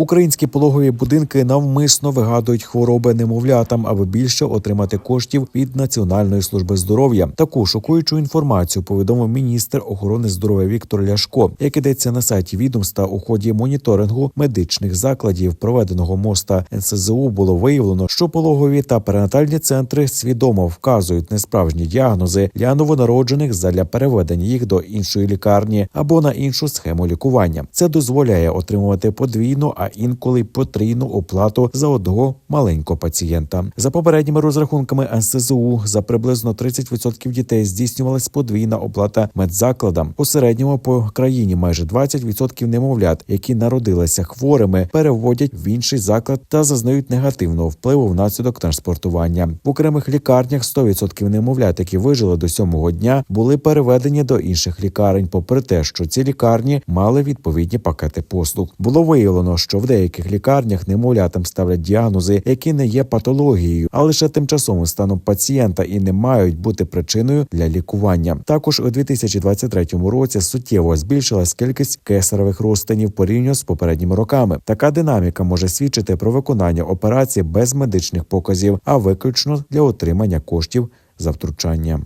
Українські пологові будинки навмисно вигадують хвороби немовлятам, аби більше отримати коштів від Національної служби здоров'я. Таку шокуючу інформацію повідомив міністр охорони здоров'я Віктор Ляшко, як ідеться на сайті відомства у ході моніторингу медичних закладів, проведеного моста НСЗУ, було виявлено, що пологові та перинатальні центри свідомо вказують несправжні діагнози для новонароджених задля переведення їх до іншої лікарні або на іншу схему лікування. Це дозволяє отримувати подвійну, а інколи потрійну оплату за одного маленького пацієнта. За попередніми розрахунками НСЗУ за приблизно 30% дітей здійснювалась подвійна оплата медзакладам. У середньому по країні майже 20% немовлят, які народилися хворими, переводять в інший заклад та зазнають негативного впливу внаслідок транспортування. В окремих лікарнях 100% немовлят, які вижили до сьомого дня, були переведені до інших лікарень, попри те, що ці лікарні мали відповідні пакети послуг. Було виявлено, що в деяких лікарнях немовлятам ставлять діагнози, які не є патологією, а лише тимчасовим станом пацієнта і не мають бути причиною для лікування. Також у 2023 році суттєво збільшилась кількість кесаревих розтинів порівняно з попередніми роками. Така динаміка може свідчити про виконання операцій без медичних показів, а виключно для отримання коштів за втручання.